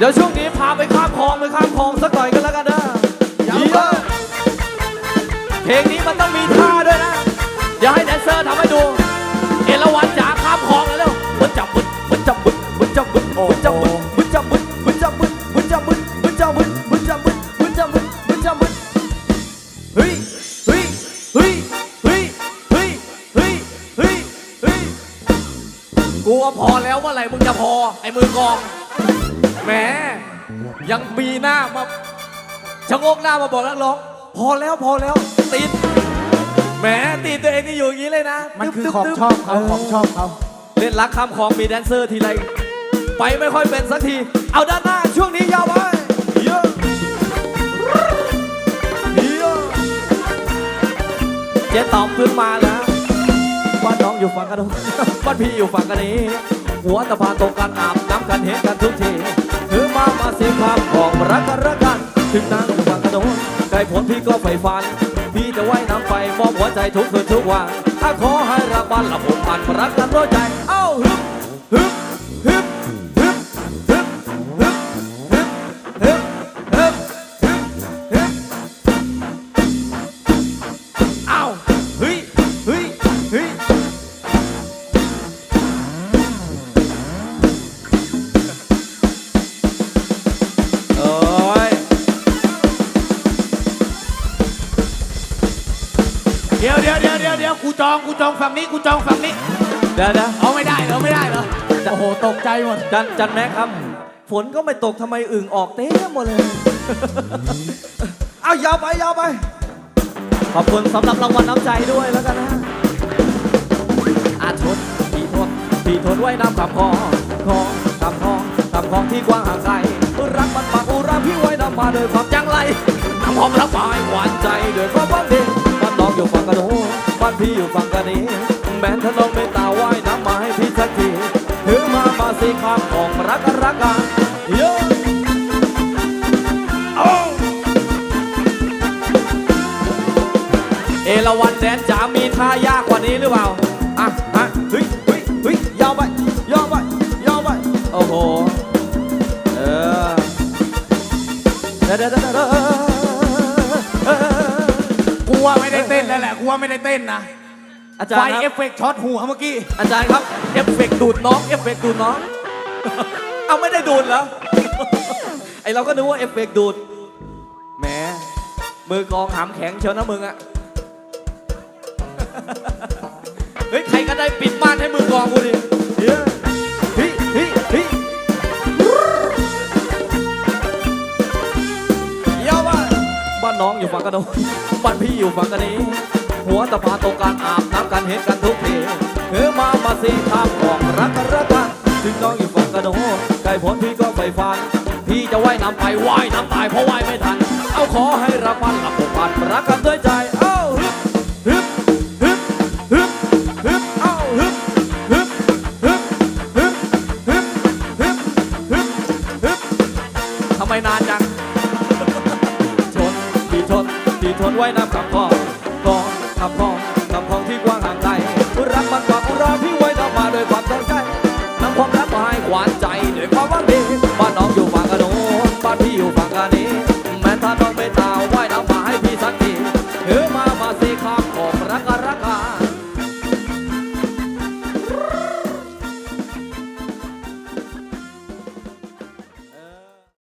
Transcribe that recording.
เดี๋ยวช่วงนี้พาไปข้ามคลองไปข้ามคลองสักหน่อยกันแล้วกันนะยาวเยอะเพลงนี้มันต้องมีท่าด้วยนะเดี๋ยวให้แดนเซอร์ทำให้ดู เอราวันจ๋าข้ามคลองแล้วเร็วมึนจับมึนมึนจับมึนมึนจับมึนมึนจับมึนมึนจับมึนมึนจับมึนมึนจับมึนมึนจับมึนมึนจับมึนมึนจับมึนมึนจับมึนเฮ้ยเฮ้ยเฮ้ยเฮ้ยเฮ้ยเฮ้ยเฮ้ยเฮ้ยกูว่าพอแล้วเมื่อไหร่มึงจะพอไอ้มือกลอง แหมยังมีหน้ามาชะโงกหน้ามาบอกนักร้อง พอแล้วพอแล้วตีนแหมตีนตัวเองนี่อยู่อย่างนี้เลยนะมันคือตึ๊ของตึ๊ชอบเขาเของชอบเขาเล่นรักข้ามของมีแดนเซอร์ทีไรไปไม่ค่อยเป็นสักที เอาด้านหน้าช่วงนี้ยาวไปเยอะเยอะเจ๊ตอมเพิ่งมาแล้วบ้านน้องอยู่ฝั่งกันโน้นบ้านพี่อยู่ฝั่งกันนี้ หัวตะพานตรงกันอาบน้ำกันเห็นกันทุกที ฝัน พี่จะว่ายน้ำไปมอบหัวใจทุกคืนทุกวันถ้าขอให้รักบ้านละผมพันรักกันด้วยใจ เอ้าฮึบฮึบ เดี๋ยวเดี๋ยวเดี๋ยวเดี๋ยวเดี๋ยวกูจองกูจองฝั่งนี้กูจองฝั่งนี้ เดี๋ยวนะเอาไม่ได้เหรอไม่ได้เหรอโอ้โหตกใจหมดจันจันแม็กครับ ฝนก็ไม่ตกทำไมอึ่งออกเต็มหมดเลย เอายาวไปยาวไป ขอบคุณสำหรับรางวัลน้ำใจด้วยแล้วกันนะอาทนพี่ทนพี่ทนไว้น้ำขับคอคอขับคอขับคองที่กว้างห่างไกลรักมันปากอุราพี่ไว้น้ำมาโดวยความจังไรน้ำหอมรักปายหวานใจด้วยความหวังดีบ้านน้ องอยู่ฝั่งกระโดนบ้านพี่อยู่ฝั่งกระนี้ แม้ถ้าน้องไม่ตาว่ายน้ำมาให้พี่สักทีถือมามาสิครับของรักกันรักกันเยอะโอ้เอราวันแดนจ๋ามีท่ายากกว่านี้หรือเปล่า อะฮะเฮ้ยเฮ้ยเฮ้ยยาวไปยาวไปยาวไปโอ้โห เออเด้อเด้อเด้อเด้อ ว่าไม่ได้เต้นแล้วแหละกูว่าไม่ได้เต้นนะอาจาไฟรย์คเอรับฟเฟกต์ช็อตหัวเมื่อกี้อาจารย์ครับเอฟเฟกต์ดูดน้องเอฟเฟกต์ดูดน้อง เอาไม่ได้ดูดเหรอ ไอเราก็นึกว่าเอฟเฟกต์ดูดแหมมือกลองหามแข็งเชียวนะมึงอะเฮ้ยใครก็ได้ปิดม่านให้มือกลองกูดิเฮ้ยเน้องอยู่ฝั่งกันโน้นบ้านพี่อยู่ฝั่งกันนี้ หัวตะพานตรงกางอาบน้ำกันเห็นกันทุกทีเฮ้มามาสิทามของรักกันรักกันถึงน้องอยู่ฝั่งกันโน้นไกลพ้นพี่ก็ไฟฟัน พี่จะว่ายน้ำไปว่ายน้ำตายเพราะว่ายไม่ทัน เอาขอให้รักมันหลับผูกพันรักกันด้วยใจ เอ้าฮึบฮึบฮึบฮึบฮึบเอ้าฮึบฮึบฮึบฮึบฮึบฮึบฮึบฮึบทำไมนานจัง ที่ทนไว้น้ำขับคอคอขับคองคำพองที่กว้างห่างไกลรักมันกว่าอุราพี่ไว้น้ำมาโดวยความตั้งใจนำความรักมาให้หวานใจด้วยความหวังดี